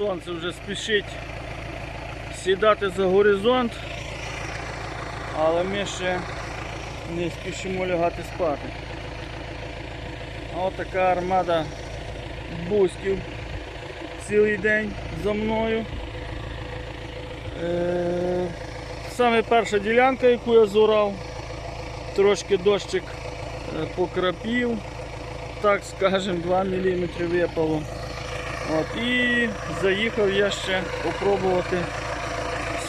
сонце вже спішить сідати за горизонт, але ми ще не спішимо лягати спати. От така армада бузьків цілий день за мною. Е, Саме перша ділянка, яку я зорав, трошки дощик е, покрапів, так скажем, 2 мм випало. От, і заїхав я ще попробувати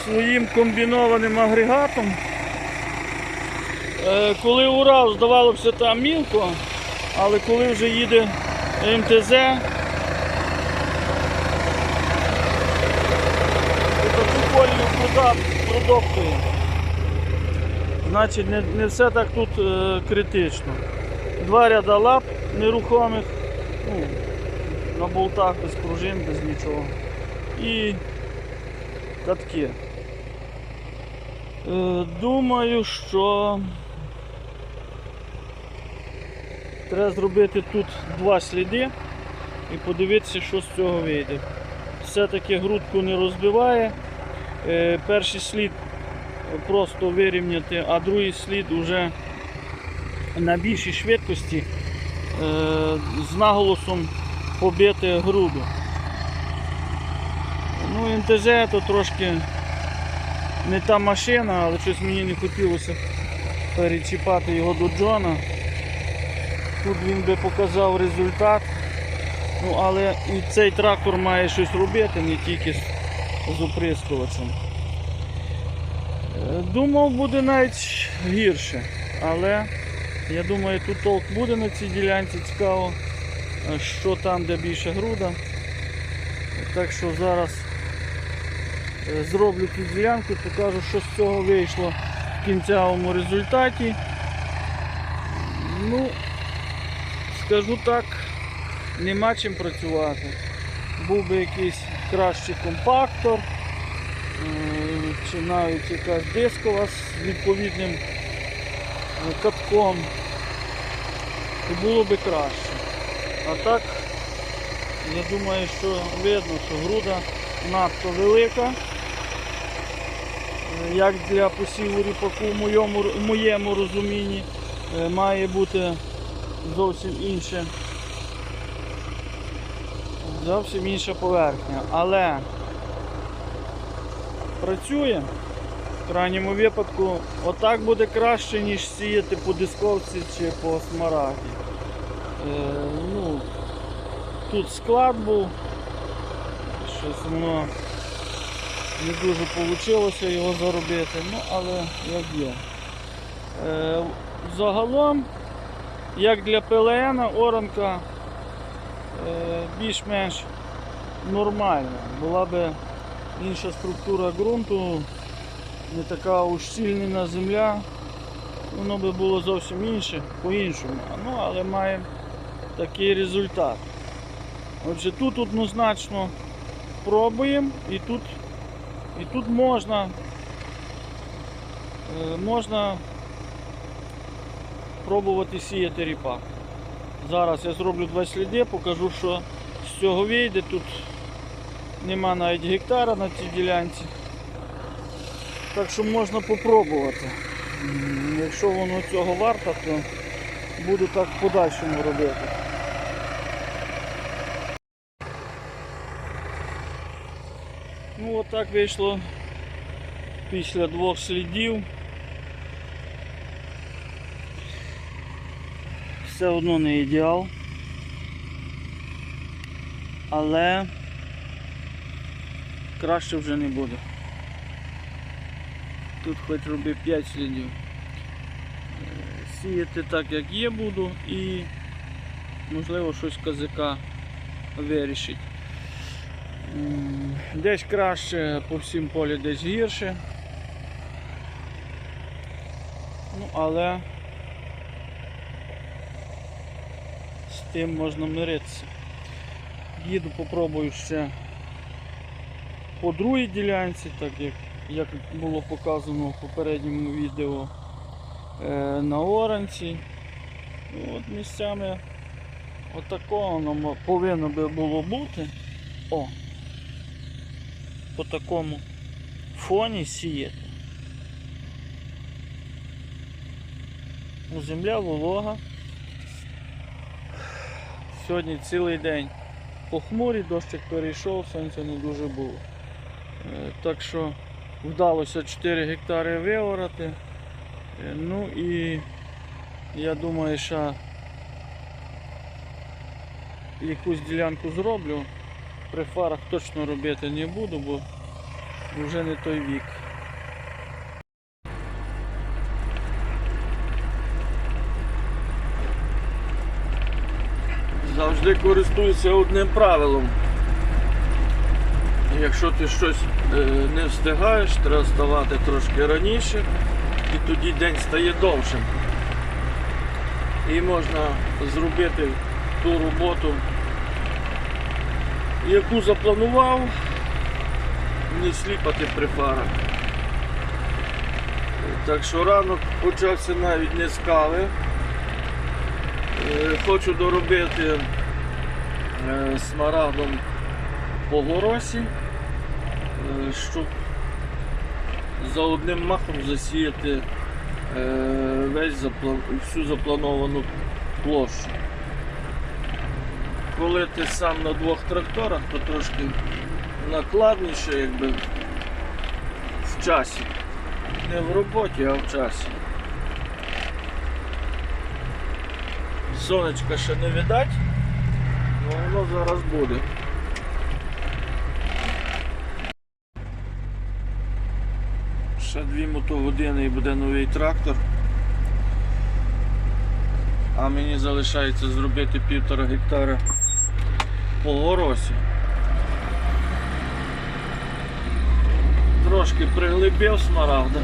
своїм комбінованим агрегатом. Е, Коли Урал, здавалося, там мілко, але коли вже їде МТЗ, то таку колію куда. Значить, не, не все так тут е, критично. Два ряда лап нерухомих, ну, на болтах без пружин, без нічого. І катки. Е, думаю, що треба зробити тут два сліди і подивитися, що з цього вийде. Все-таки грудку не розбиває. Е, перший слід просто вирівняти, а другий слід вже на більшій швидкості е, з наголосом побити груду. Ну, МТЗ то трошки не та машина, але щось мені не хотілося перечіпати його до Джона. Тут він би показав результат. Ну, але і цей трактор має щось робити, не тільки з, оприскувачем. Е, Думав, буде навіть гірше, але я думаю, тут толк буде на цій ділянці цікаво, що там, де більше груда. Так що зараз е, зроблю цю ділянку, покажу, що з цього вийшло в кінцевому результаті. Ну, скажу так, нема чим працювати. Був би якийсь кращий компактор, е, чи навіть якась дискова з відповідним е, катком, було би краще. А так, я думаю, що видно, що груда надто велика. Е, Як для посіву ріпаку в моєму, в моєму розумінні е, має бути зовсім інше зовсім інша поверхня. Але працює. В крайньому випадку отак буде краще, ніж сіяти по дисковці чи по смарагді. Тут склад був. Щось воно не дуже вийшло його заробити, ну але як є. Е, загалом, як для ПЛН, оранка е, більш-менш нормальна. Була би інша структура ґрунту, не така ущільнена земля, воно би було зовсім інше, по-іншому. Ну, але маємо такий результат. Отже, тут однозначно пробуємо і тут, і тут можна, е, можна пробувати сіяти ріпак. Зараз я зроблю два сліди, покажу, що з цього вийде. Тут нема навіть гектара на цій ділянці. Так що можна попробувати. Якщо воно цього варто, то буду так в подальшому робити. Ну отак вийшло після двох слідів. Все одно не ідеал. Але краще вже не буде. Тут хоч роби 5 слідів. Сіяти так, як є, буду і можливо щось казика вирішить. Десь краще по всім полі, десь гірше. Ну, але з тим можна миритися. Їду попробую ще по другій ділянці, так як, як було показано в попередньому відео е, на оранці. Ну, От місцями отакого воно повинно би було бути. О! По такому фоні сіяти. Ну, Земля волога. Сьогодні цілий день похмурий, дощик перейшов, сонця не дуже було. Е, Так що вдалося 4 гектари виорати. Е, Ну і я думаю, що якусь ділянку зроблю. При фарах точно робити не буду, бо вже не той вік. Завжди користуюся одним правилом. Якщо ти щось е, не встигаєш, треба вставати трошки раніше і тоді день стає довшим. І можна зробити ту роботу, яку запланував, не сліпати при фарах. Так що ранок почався навіть не з кави. Е, Хочу доробити е, смарагдом по горосі, е, щоб за одним махом засіяти весь всю заплановану площу. Коли ти сам на двох тракторах, то трошки накладніше якби в часі. Не в роботі, а в часі. Сонечка ще не видать, але воно зараз буде. Ще дві мотогодини і буде новий трактор. А мені залишається зробити півтора гектара по горосі. Трошки приглибив смарагда.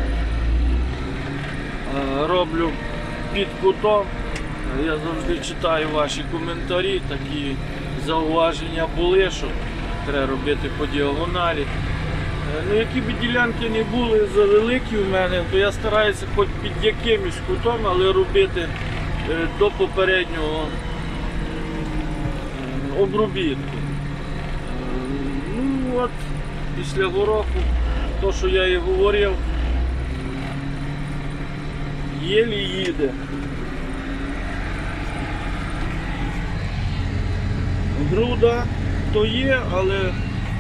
Е, Роблю під кутом. Я завжди читаю ваші коментарі, такі зауваження були, що треба робити по діагоналі. Е, Ну, які б ділянки не були завеликі в мене, то я стараюся хоч під якимось кутом, але робити е, до попереднього обробітку. Ну от, після гороху, то, що я і говорив, єлі їде. Груда то є, але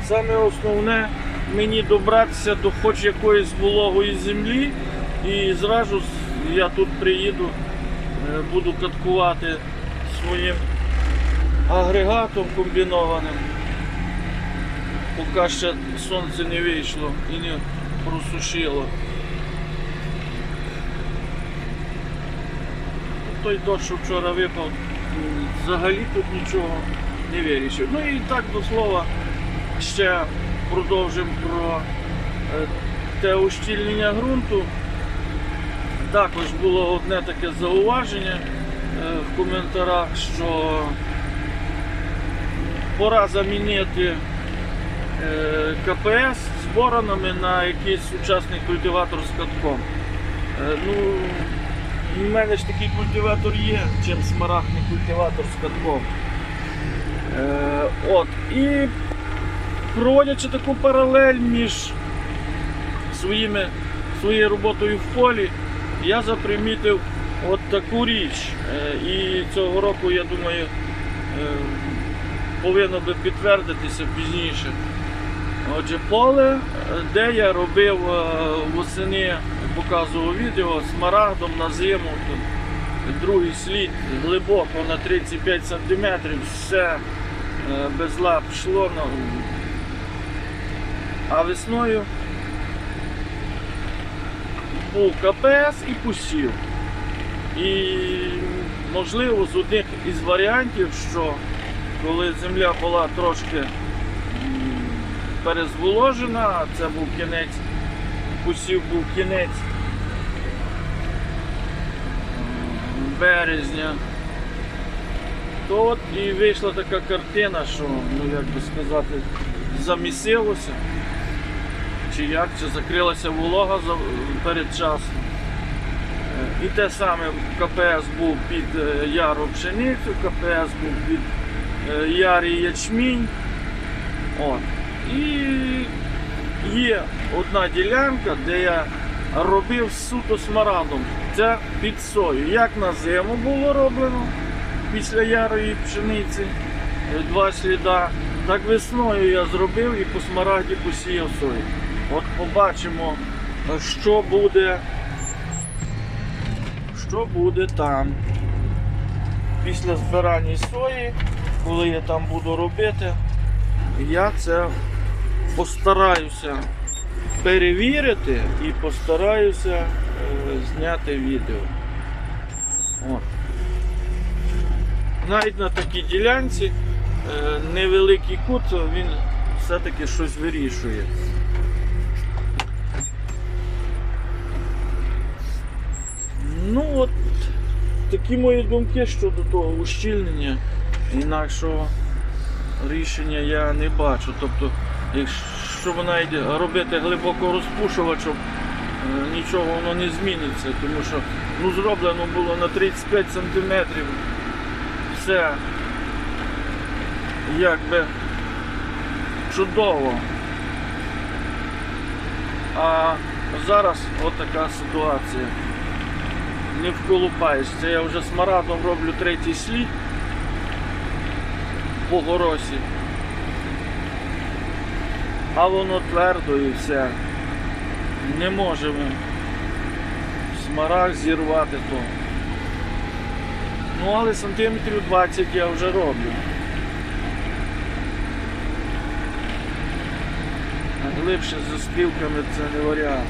саме основне мені добратися до хоч якоїсь вологої землі і зразу я тут приїду, е, буду каткувати своїм агрегатом комбінованим. Поки ще сонце не вийшло і не просушило. Той дощ, що вчора випав, взагалі тут нічого не вирішив. Ну і так до слова ще продовжимо про е, те ущільнення ґрунту. Також було одне таке зауваження е, в коментарях, що пора замінити е, КПС з боронами на якийсь сучасний культиватор з катком. Е, Ну, у мене ж такий культиватор є, чим смарагдний культиватор з катком. Е, от. І проводячи таку паралель між своїми, своєю роботою в полі, я запримітив от таку річ. І цього року, я думаю, повинно би підтвердитися пізніше. Отже, поле, де я робив е, восени, показував відео смарагдом на зиму, другий слід глибоко на 35 см, все е, без лап йшло. А весною був КПС і посів. І можливо з одних із варіантів, що коли земля була трошки перезволожена, це був кінець, посів був кінець березня, то от і вийшла така картина, що, ну як би сказати, замісилося. Чи як, чи закрилася волога за- передчасно. Е, І те саме КПС був під е, яру пшеницю, КПС був під ярий ячмінь. От. І є одна ділянка, де я робив суто смарадом. Це під сою. Як на зиму було роблено після ярої пшениці, е, два сліда, так весною я зробив і по смараді посіяв сою. От побачимо, е, що буде, що буде там. Після збирання сої, коли я там буду робити, я це постараюся перевірити і постараюся е, зняти відео. От. Навіть на такій ділянці е, невеликий кут, він все-таки щось вирішує. Ну от такі мої думки щодо того ущільнення. Інакшого рішення я не бачу. Тобто, якщо навіть робити глибоко розпушувачем, е, нічого воно не зміниться, тому що ну, зроблено було на 35 см. Все якби чудово. А зараз от ситуація. Не вколупаєшся. Я вже смарадом роблю третій слід по горосі. А воно твердо і все. Не можемо смарагд зірвати то. Ну але сантиметрів 20 я вже роблю. А глибше з стрілками це не варіант.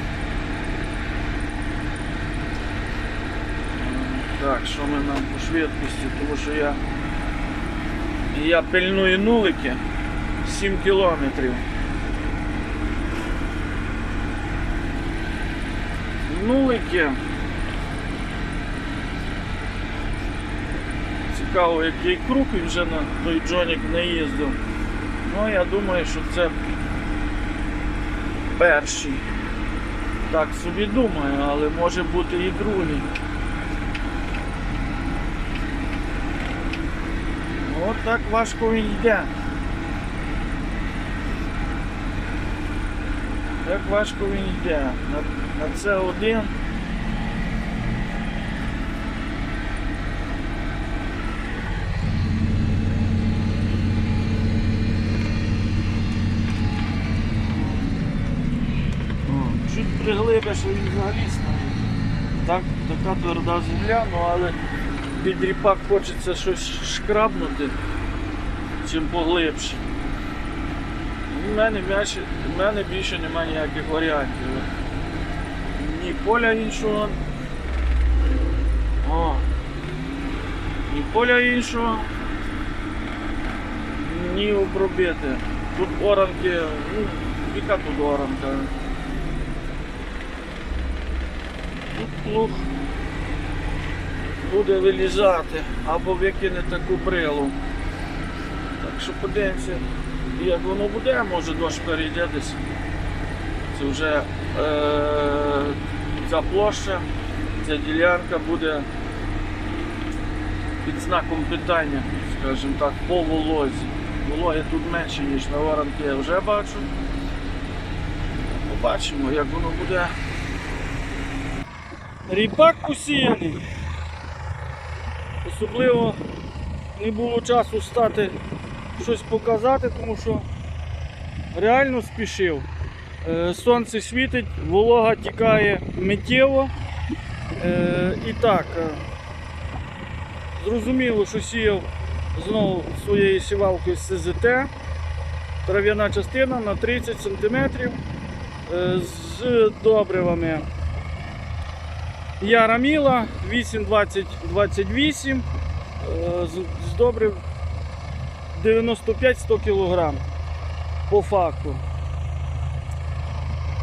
Так, що ми нам по швидкості, тому що я я пильную нулики 7 кілометрів. Нулики. Цікаво, який круг він вже на той Джонік не їздив. Ну, я думаю, що це перший. Так собі думаю, але може бути і другий. От так важко він йде. Так важко він йде. На, на це один. Чуть приглибиш, він взагалі стає. Так, така тверда земля, ну але під ріпак хочеться щось шкрабнути, чим поглибше. У мене, більше, в мене більше немає ніяких варіантів. Ні поля іншого. О, ні поля іншого, ні обробити. Тут оранки, ну, яка тут оранка? Тут плуг буде вилізати або викине таку брилу. Так що подивимося, як воно буде, може дощ перейде десь. Це вже е- ця площа, ця ділянка буде під знаком питання, скажімо так, по волозі. Вологи тут менше, ніж на оранки я вже бачу. Побачимо, як воно буде. Ріпак посіяний. Особливо не було часу стати щось показати, тому що реально спішив. Е, Сонце світить, волога тікає миттєво. Е, І так, е, зрозуміло, що сіяв знову своєю сівалкою СЗТ. Трав'яна частина на 30 см з добривами. Яра Міла 8,20-28 е, з, з 95-100 кг по факту.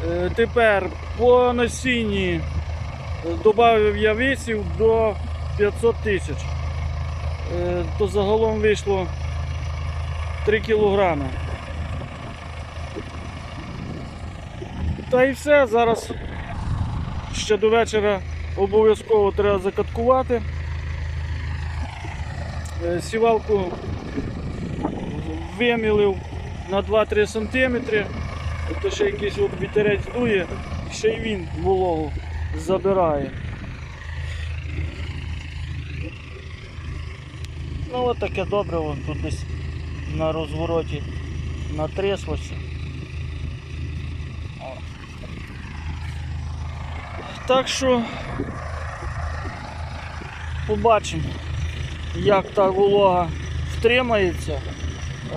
Е, Тепер по насінні додав я висів до 500 тисяч. Е, То загалом вийшло 3 кг. Та і все, зараз ще до вечора обов'язково треба закаткувати. Е, Сівалку вимілив на 2-3 см. Тобто ще якийсь от вітерець дує, ще й він вологу забирає. Ну от таке добре, вон тут десь на розвороті натряслося. Так що побачимо, як та волога втримається.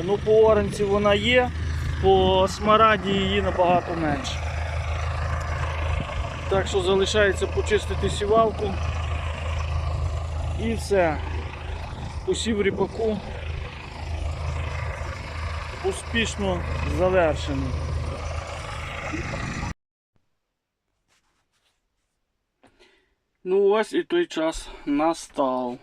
Ну, по оранці вона є, по смараді її набагато менше. Так що залишається почистити сівалку і все. Посів ріпаку успішно завершений. Ну ось і той час настав.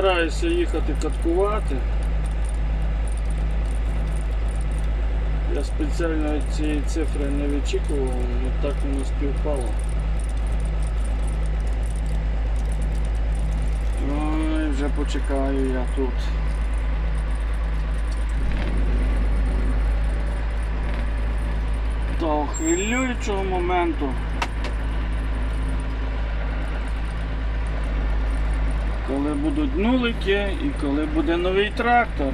Збираюся їхати каткувати. Я спеціально цієї цифри не вичікував, але так воно співпало. Ой, вже почекаю я тут. До хвилюючого моменту. Коли будуть нулики і коли буде новий трактор.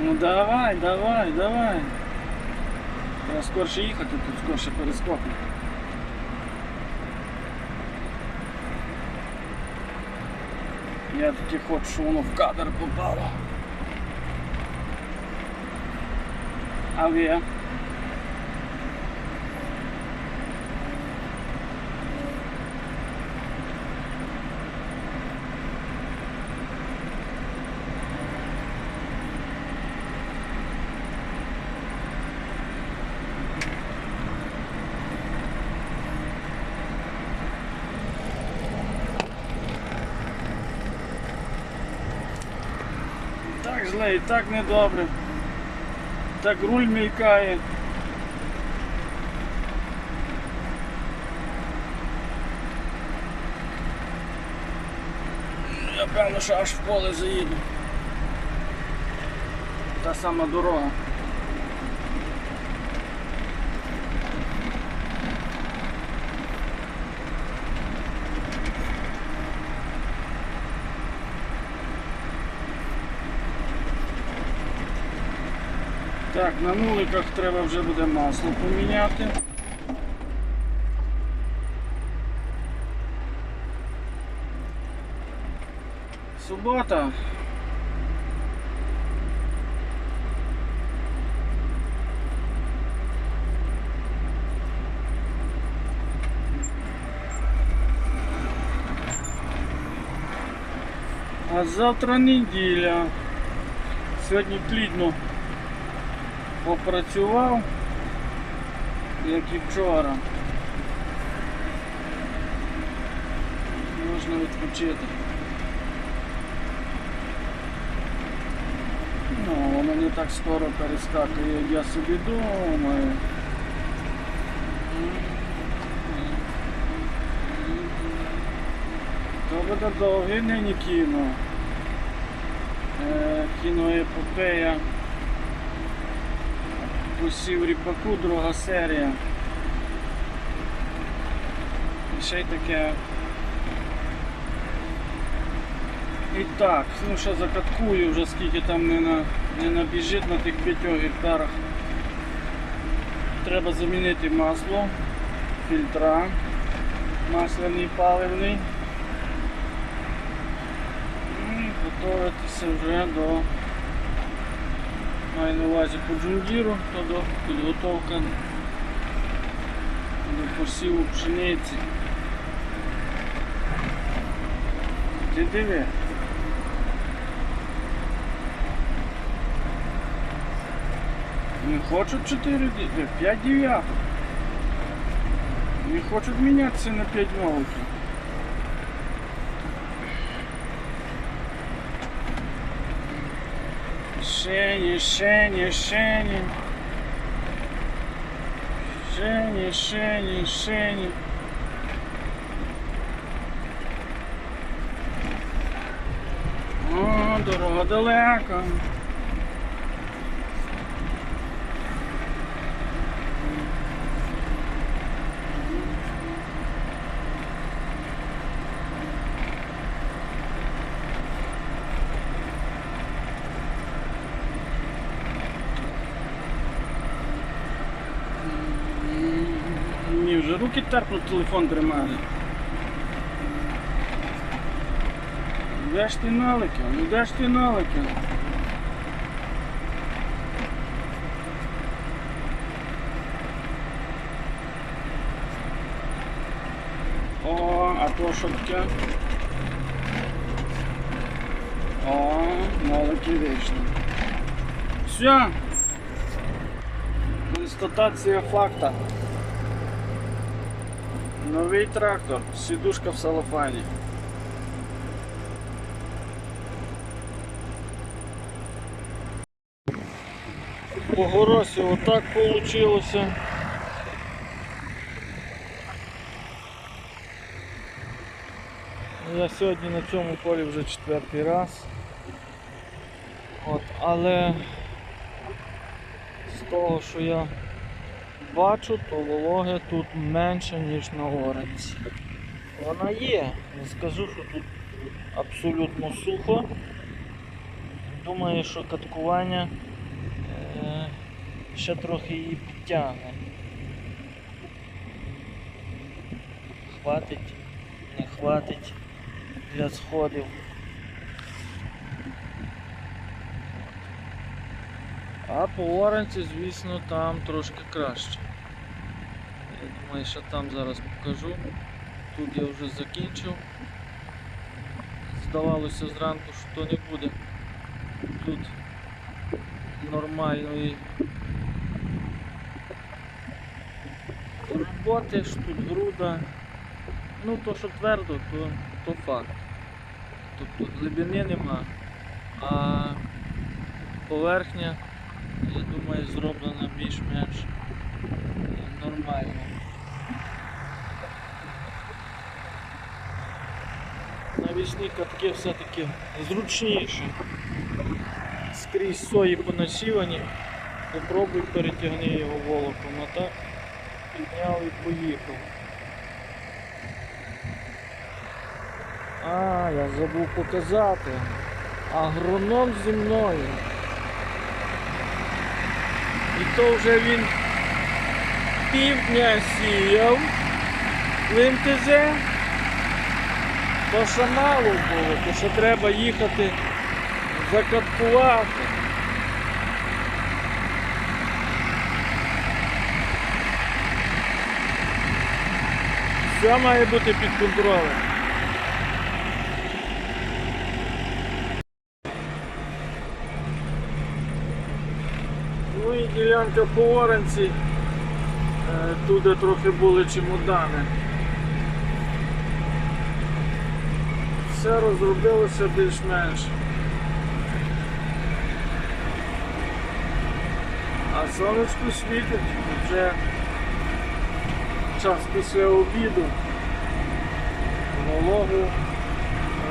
Ну давай, давай, давай. Треба скорше їхати, тут скорше перескокнути. Я таки хочу, щоб воно в кадр попало. А Так недобре. Так руль мількає. Я певно, що аж в поле заїду. Та сама дорога. Так, на нуликах треба вже буде масло поміняти. Субота. А завтра неділя. Сьогодні плідно попрацював, як і вчора. Можна відпочити. Ну, воно не так скоро перескакує, як я собі думаю. То буде довге нині кіно. Е, кіноепопея. Посів ріпаку, друга серія. І ще й таке. І так, ну ще закаткую вже скільки там не, на, не набіжить на тих 5 гектарах. Треба замінити масло, фільтра, масляний паливний. Ну, І готуватися вже до маю на увазі по джундіру, то до підготовка до посіву пшениці. Ти диви. Не хочуть 4, 5 дев'яток. Не хочуть мінятися на 5 новиків. Шені, шені, шені. Шені, шені, шені. О, дорога далека. Мені вже руки терпнуть телефон тримати. Де ж ти налики? Ну де ж ти налики? О, а то що таке? О, налики вийшли. Все. Констатація факта. Новий трактор, сідушка в салофані. По горосі отак вийшло. Я сьогодні на цьому полі вже четвертий раз. От, але з того, що я бачу, то вологи тут менше, ніж на оранці. Вона є. Не скажу, що тут абсолютно сухо. Думаю, що каткування е, ще трохи її підтягне. Хватить, не хватить для сходів. А по оранці, звісно, там трошки краще. Я думаю, що там зараз покажу. Тут я вже закінчив. Здавалося зранку, що не буде тут нормальної роботи, що тут груда. Ну то що твердо, то, то факт. Тобто глибини нема, а поверхня, я думаю, зроблена більш-менш нормально. Навісні катки все-таки зручніші. Скрізь сої понасівані. Попробуй перетягни його волоком, а так підняв і поїхав. А, я забув показати. Агроном зі мною. І то вже він півдня сіяв в МТЗ. То що мало було, то що треба їхати закаткувати. Все має бути під контролем. Ну і ділянка по оранці. Е, Туди трохи були чемодани. Все розробилося більш-менш. А сонечко світить вже час після обіду. Вологу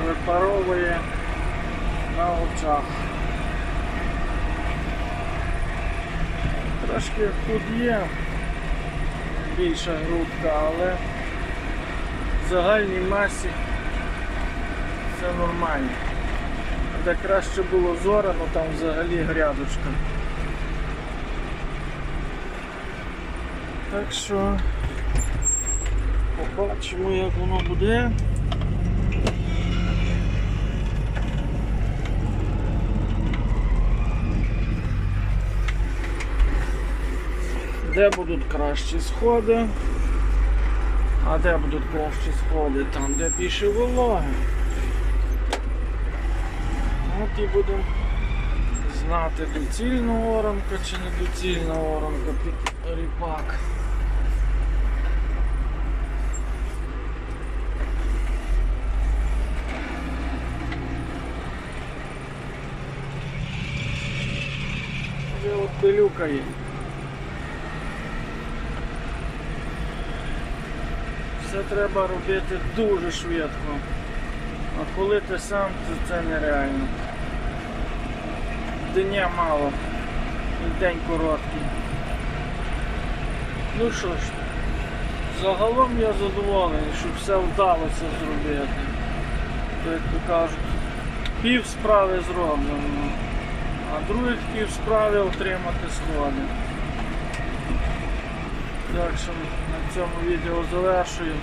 випаровує на очах. Трошки тут є більша грудка, але в загальній масі все нормально. Де краще було зорано, там взагалі грядочка. Так що побачимо, як воно буде. Де будуть кращі сходи? А де будуть кращі сходи? Там, де більше вологи. От і будемо знати, доцільна оранка чи недоцільна оранка під ріпак. От пилюка є. Все треба робити дуже швидко. А коли ти сам, то це нереально. Дня мало. І день короткий. Ну що ж, загалом я задоволений, що все вдалося зробити. Як то кажуть, пів справи зроблено, а других пів справи отримати сходи. Так що на цьому відео завершую.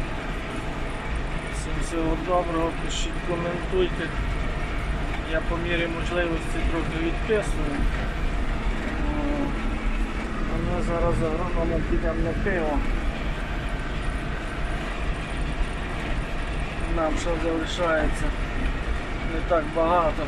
Всім всього доброго, пишіть, коментуйте. Я по мірі можливості трохи відписую. Ми зараз за агрономом підемо на пиво. Нам ще залишається не так багато.